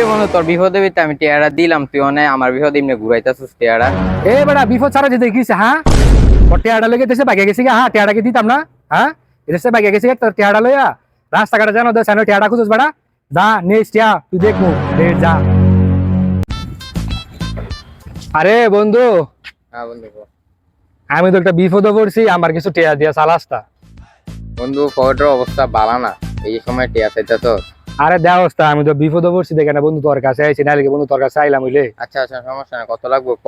এ বন্ধু তোর বিপদে বিতে আমি টিয়ারা দিলাম তুই অনে আমার বিপদে এমনি ঘুরাইতেছিস টিয়ারা। এ বেটা বিপদ ছাড়া হ্যাঁ? লেগে দেশে গেছি হ্যাঁ টেয়াডাকে দিতাম না হ্যাঁ? এদেশে বাগে গেছি তোর টেয়াডা লইয়া। রাস্তাঘাটে জানো দেশ যা নেক্সট তুই দেখব যা। আরে বন্ধু। হ্যাঁ বন্ধু। আমি তো একটা বিপদে পড়ছি আমার কিছু টেয়া দিয়া চালাসতা বন্ধু অবস্থা বালা না। এই সময় টিয়া চাইতে তো আরে দেওস্তা আমি তো বিপদ পড়ছি দেখে না বন্ধু তোর কাছে আইছি না বন্ধু তোর কাছে আইলাম বুঝলি আচ্ছা আচ্ছা সমস্যা না কত লাগবে ক?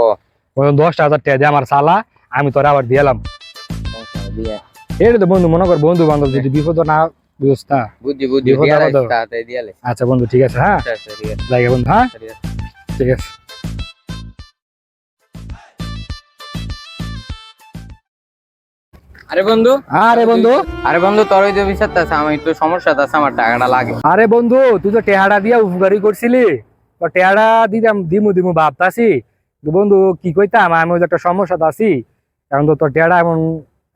দশ দশটা হাজার টাকা দিয়ে আমার সালা আমি তোর আবার দিলাম এটা তো বন্ধু মনে কর বন্ধু বান্ধব যদি বিপদ না বুঝতা বুঝি দিয়ালে আচ্ছা বন্ধু ঠিক আছে হ্যাঁ? আচ্ছা আচ্ছা ঠিক আছে। বন্ধু হ্যাঁ? ঠিক আছে। আরে বন্ধু। আরে বন্ধু। আরে বন্ধু তোর ওই যে বিষয়টা আছে আমার একটু সমস্যা আছে আমার টাকাটা লাগে। আরে বন্ধু তুই তো টেহাড়া দিয়া উপকারী করছিলি তো টেহাড়া দিতাম দিমু দিমু ভাবতাছি বন্ধু কি কইতাম আমি ওই একটা সমস্যা আছি। কারণ তো তোর টেহাড়া এমন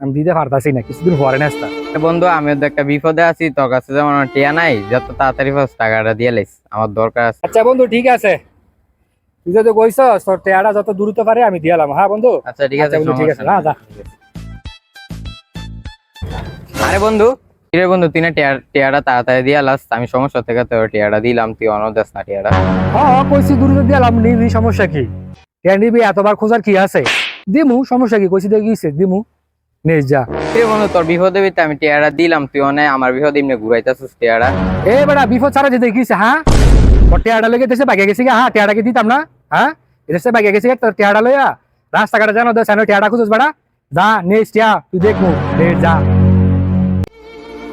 আমি দিতে পারতাছি না কিছুদিন পরে নেস্তা বন্ধু আমি তো একটা বিপদে আছি তোর কাছে যেমন টিয়া নাই যত তাড়াতাড়ি পাস টাকাটা দিয়ে লাইস আমার দরকার আছে। আচ্ছা বন্ধু ঠিক আছে। তুই যদি কইছস তোর টেহাড়া যত দ্রুত পারে আমি দিয়ালাম হ্যাঁ বন্ধু? আচ্ছা ঠিক আছে আচ্ছা ঠিক আছে, সমস্যা না, যা। আরে বন্ধু। কিরে বন্ধু তুই না টিয়া- তাড়াতাড়ি দিয়ে লাস আমি সমস্যা থেকে তোর টিয়াটা দিলাম তুই অনদাস না টিয়াটা। হ্যাঁ কইছি দ্রুত দিয়ালাম নিবি সমস্যা কি? টেয়া নিবি এতবার খোঁজার কি আছে? দিমু সমস্যা কি? কইছি দেখি দেখিছে দিমু। নেই যা। কিরে বন্ধু তোর বিপদে বিতে আমি টিয়াটা দিলাম তুই অনে আমার বিপদে এমনি ঘুরাইতেছিস টিয়াটা। এ বেটা বিপদ ছাড়া যে দেখিস হ্যাঁ? ওর টেয়াডা লেগে দেশে বাগে গেছি হ্যাঁ টেয়াডাকে দিতাম না হ্যাঁ? এদেশে বাগে গেছি তোর টেয়াডা লইয়া। রাস্তাঘাটে জানো দেশ টেয়াডা খুঁজছ বেটা যা নেক্সট টিয়া তুই দেখব লেট যা।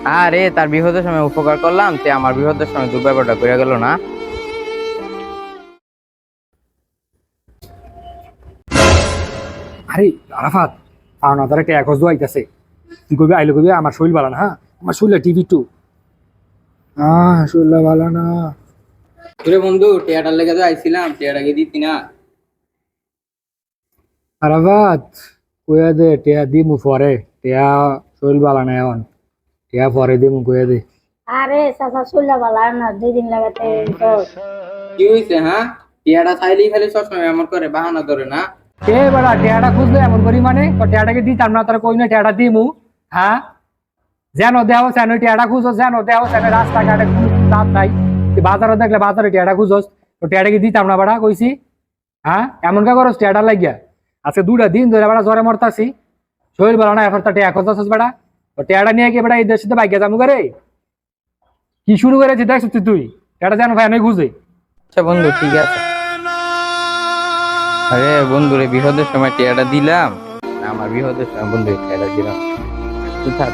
আরে তার বিপদের সময় উপকার করলাম তে আমার বিপদের সময় দুর্ব্যবহারটা করে গেল না। আরে আরাফাত পাওনা তারা টেয়া খোঁজ দোয়াইতেছে তুই কবি আইলো কবি আমার শরীর ভালো না হ্যাঁ? আমার শরীর টিভি টু। আহ শরীর ভালো না। কিরে বন্ধু টিয়াটার লেগে তো আইছিলাম টিয়াটাকে দিতি না? আরাফাত কইয়া দে টেয়া দিমু পরে। টেয়া শরীর ভালো না এখন। টেয়া পরে দিমু কইয়া দে। আরে চাচা চুল্লা বালা না দুই দিন লাগাতে তো। কি হয়েছে হ্যাঁ? টিয়াটা চাইলেই খালি সবসময় এমন করে বাহানা ধরে না? এ বেড়া টেয়াটা খুঁজলে এমন করি মানে? তো টেয়াটাকে দিতাম না তোর কই না টেয়াটা দিমু হ্যাঁ? যেন দেহ সেন টেয়াটা খুঁজো যেন দেহ সেন রাস্তাঘাটে দাঁত নাই। বাজারে দেখলে বাজারে টেয়াটা খুঁজোস তো টেয়াটাকে দিতাম না বেড়া কইছি? হ্যাঁ? এমন কা করস টেয়াটা লাগিয়া? আজকে দুটা দিন ধরে বেড়া জ্বরে মরতাছি। শরীর বেলা না এখন তো টেয়া খুঁজতাছিস বেড়া। টেয়াটা নিয়ে গিয়ে এই দেশে তো বাইকে যাব করে কি শুরু করেছি দেখছিস তুই। টেয়াটা যেন ভাই আমি খুঁজে আচ্ছা বন্ধু, ঠিক আছে। আরে বন্ধু রে, বিপদের সময় টিয়াটা দিলাম। আমার বিপদের সময়, বন্ধু টিয়াটা দিলাম। তুই থাক।